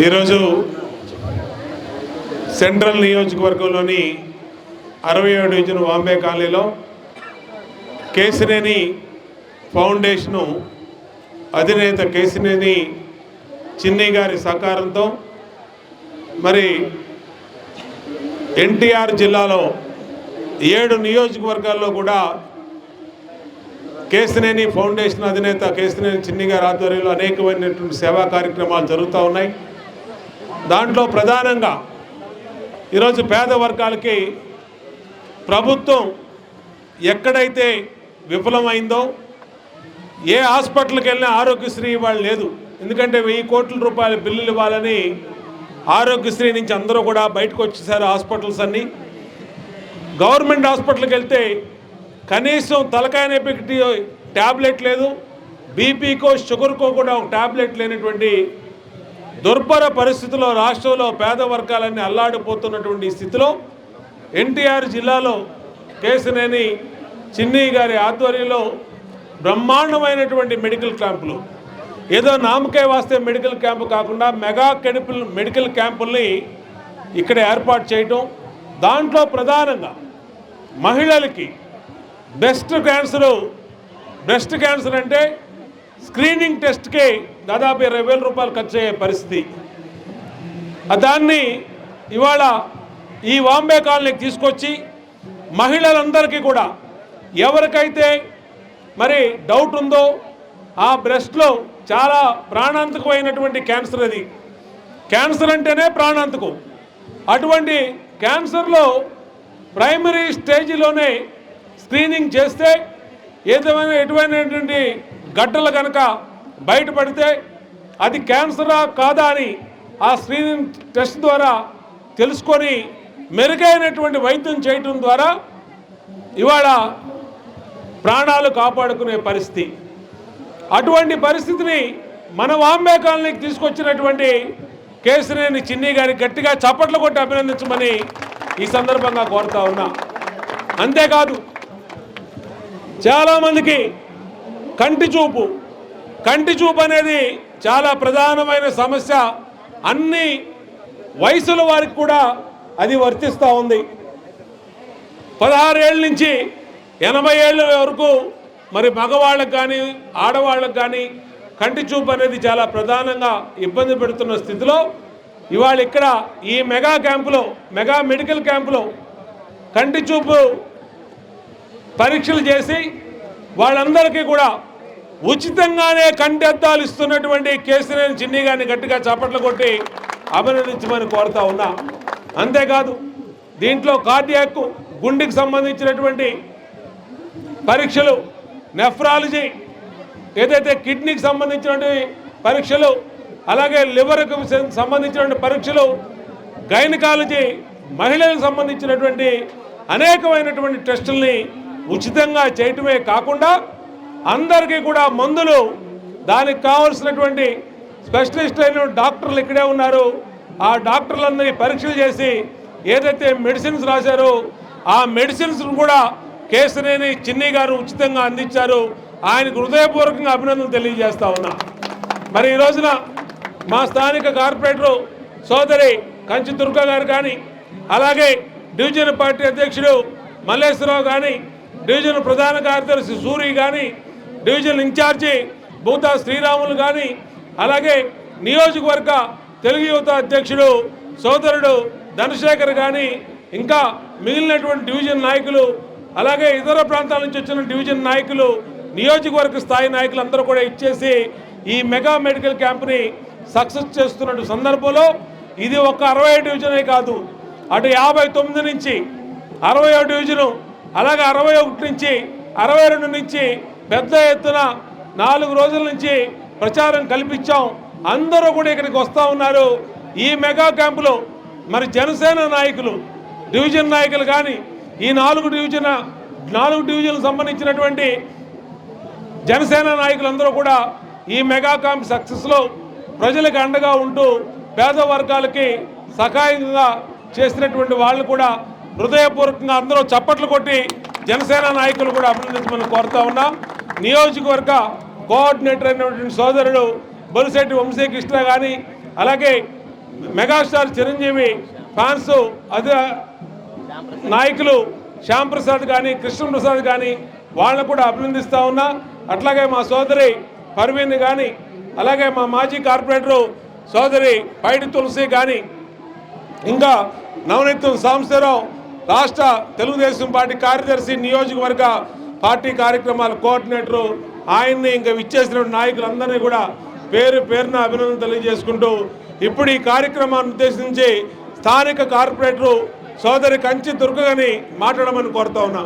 ఈరోజు సెంట్రల్ నియోజకవర్గంలోని అరవై ఏడు డివిజన్ వాంబే కాలనీలో కేసినేని ఫౌండేషను అధినేత కేసినేని చిన్ని గారి సహకారంతో మరి ఎన్టీఆర్ జిల్లాలో ఏడు నియోజకవర్గాల్లో కూడా కేసినేని ఫౌండేషన్ అధినేత కేసినేని చిన్ని గారి ఆధ్వర్యంలో అనేకమైనటువంటి సేవా కార్యక్రమాలు జరుగుతూ ఉన్నాయి. దాంట్లో ప్రధానంగా ఈరోజు పేద వర్గాలకి ప్రభుత్వం ఎక్కడైతే విఫలమైందో ఏ హాస్పిటల్కి వెళ్ళినా ఆరోగ్యశ్రీ ఇవాళ లేదు. ఎందుకంటే వెయ్యి కోట్ల రూపాయల బిల్లులు ఇవ్వాలని ఆరోగ్యశ్రీ నుంచి అందరూ కూడా బయటకు వచ్చేసారు హాస్పిటల్స్ అన్నీ. గవర్నమెంట్ హాస్పిటల్కి వెళ్తే కనీసం తలకాయ నొప్పికి ట్యాబ్లెట్ లేదు బీపీకో షుగర్కో కూడా ఒక ట్యాబ్లెట్ లేనటువంటి దుర్భర పరిస్థితిలో రాష్ట్రంలో పేద వర్గాలన్నీ అల్లాడిపోతున్నటువంటి స్థితిలో ఎన్టీఆర్ జిల్లాలో కేసినేని చిన్ని గారి ఆధ్వర్యంలో బ్రహ్మాండమైనటువంటి మెడికల్ క్యాంపులు. ఏదో నామకే వాస్తే మెడికల్ క్యాంపు కాకుండా మెగా కెడిపుల్ మెడికల్ క్యాంపుల్ని ఇక్కడ ఏర్పాటు చేయటం. దాంట్లో ప్రధానంగా మహిళలకి బ్రెస్ట్ క్యాన్సర్ బ్రెస్ట్ క్యాన్సర్ అంటే స్క్రీనింగ్ టెస్ట్కి దాదాపు ఇరవై వేల రూపాయలు ఖర్చు అయ్యే పరిస్థితి. దాన్ని ఇవాళ ఈ వాంబే కాలనీకి తీసుకొచ్చి మహిళలందరికీ కూడా ఎవరికైతే మరి డౌట్ ఉందో ఆ బ్రెస్ట్లో చాలా ప్రాణాంతకమైనటువంటి క్యాన్సర్ అది. క్యాన్సర్ అంటేనే ప్రాణాంతకం. అటువంటి క్యాన్సర్లో ప్రైమరీ స్టేజ్లోనే స్క్రీనింగ్ చేస్తే ఏదైనా ఎటువైనటువంటి గడ్డలు కనుక బయటపడితే అది క్యాన్సరా కాదా అని ఆ స్క్రీనింగ్ టెస్ట్ ద్వారా తెలుసుకొని మెరుగైనటువంటి వైద్యం చేయటం ద్వారా ఇవాళ ప్రాణాలు కాపాడుకునే పరిస్థితి. అటువంటి పరిస్థితిని మన వాంబే కాలనీకి తీసుకొచ్చినటువంటి కేసినేని చిన్ని గారికి గట్టిగా చప్పట్లు కొట్టి అభినందించమని ఈ సందర్భంగా కోరుతా ఉన్నా. అంతేకాదు చాలామందికి కంటి చూపు. కంటి చూపు అనేది చాలా ప్రధానమైన సమస్య. అన్ని వయసుల వారికి కూడా అది వర్తిస్తూ ఉంది. పదహారేళ్ళ నుంచి ఎనభై ఏళ్ళ వరకు మరి మగవాళ్ళకు కానీ ఆడవాళ్ళకు కానీ కంటి చూపు అనేది చాలా ప్రధానంగా ఇబ్బంది పెడుతున్న స్థితిలో ఇవాళ ఇక్కడ ఈ మెగా క్యాంపులో మెగా మెడికల్ క్యాంపులో కంటి చూపు పరీక్షలు చేసి వాళ్ళందరికీ కూడా ఉచితంగానే కంటెద్దాలు ఇస్తున్నటువంటి కేసీఆర్ చిన్ని గారిని గట్టిగా చప్పట్లు కొట్టి అభినందించమని కోరుతా ఉన్నా. అంతేకాదు దీంట్లో కార్డియాక్ గుండెకి సంబంధించినటువంటి పరీక్షలు నెఫ్రాలజీ ఏదైతే కిడ్నీకి సంబంధించినటువంటి పరీక్షలు అలాగే లివర్కు సంబంధించినటువంటి పరీక్షలు గైనకాలజీ మహిళలకు సంబంధించినటువంటి అనేకమైనటువంటి టెస్టుల్ని ఉచితంగా చేయటమే కాకుండా అందరికీ కూడా మందులు దానికి కావలసినటువంటి స్పెషలిస్ట్ అయిన డాక్టర్లు ఇక్కడే ఉన్నారు. ఆ డాక్టర్లందరినీ పరీక్షలు చేసి ఏదైతే మెడిసిన్స్ రాశారో ఆ మెడిసిన్స్ కూడా కేసరేని చిన్ని గారు ఉచితంగా అందించారు. ఆయనకు హృదయపూర్వకంగా అభినందనలు తెలియజేస్తా ఉన్నా. మరి ఈ రోజున మా స్థానిక కార్పొరేటరు సోదరి కంచి దుర్గా గారు కానీ అలాగే డివిజన్ పార్టీ అధ్యక్షుడు మల్లేశ్వరరావు కానీ డివిజన్ ప్రధాన కార్యదర్శి సూరి కానీ డివిజన్ ఇన్ఛార్జి భూతా శ్రీరాములు కానీ అలాగే నియోజకవర్గ తెలుగు యువత అధ్యక్షుడు సోదరుడు ధనశేఖర్ కానీ ఇంకా మిగిలినటువంటి డివిజన్ నాయకులు అలాగే ఇతర ప్రాంతాల నుంచి వచ్చిన డివిజన్ నాయకులు నియోజకవర్గ స్థాయి నాయకులు అందరూ కూడా ఇచ్చేసి ఈ మెగా మెడికల్ క్యాంప్ని సక్సెస్ చేస్తున్న సందర్భంలో ఇది ఒక అరవై డివిజనే కాదు అటు యాభై తొమ్మిది నుంచి అరవై డివిజను అలాగే అరవై ఒకటి నుంచి అరవై రెండు నుంచి పెద్ద ఎత్తున నాలుగు రోజుల నుంచి ప్రచారం కల్పించాం. అందరూ కూడా ఇక్కడికి వస్తూ ఉన్నారు. ఈ మెగా క్యాంపులో మరి జనసేన నాయకులు డివిజన్ నాయకులు కానీ ఈ నాలుగు డివిజన్ నాలుగు డివిజన్లకు సంబంధించినటువంటి జనసేన నాయకులందరూ కూడా ఈ మెగా క్యాంప్ సక్సెస్లో ప్రజలకు అండగా ఉంటూ పేద వర్గాలకి సహాయంగా చేసినటువంటి వాళ్ళు కూడా హృదయపూర్వకంగా అందరూ చప్పట్లు కొట్టి జనసేన నాయకులు కూడా అభినందించమని కోరుతా ఉన్నాం. నియోజకవర్గ కోఆర్డినేటర్ అయినటువంటి సోదరుడు బొలిశెట్టి వంశీకృష్ణ కానీ అలాగే మెగాస్టార్ చిరంజీవి ఫ్యాన్స్ అదే నాయకులు శ్యామ్ ప్రసాద్ కానీ కృష్ణప్రసాద్ కానీ వాళ్ళని కూడా అభినందిస్తూ ఉన్నా. అట్లాగే మా సోదరి పర్వీన్ కానీ అలాగే మా మాజీ కార్పొరేటరు సోదరి పైడి తులసి కానీ ఇంకా నవనీతం సాంబశివరావు రాష్ట్ర తెలుగుదేశం పార్టీ కార్యదర్శి నియోజకవర్గ పార్టీ కార్యక్రమాల కోఆర్డినేటరు ఆయన్ని ఇంకా విచ్చేసిన నాయకులందరినీ కూడా పేరు పేరున అభినందన తెలియజేసుకుంటూ ఇప్పుడు ఈ కార్యక్రమాన్ని ఉద్దేశించి స్థానిక కార్పొరేటరు సోదరి కంచి దుర్గని మాట్లాడమని కోరుతా ఉన్నా.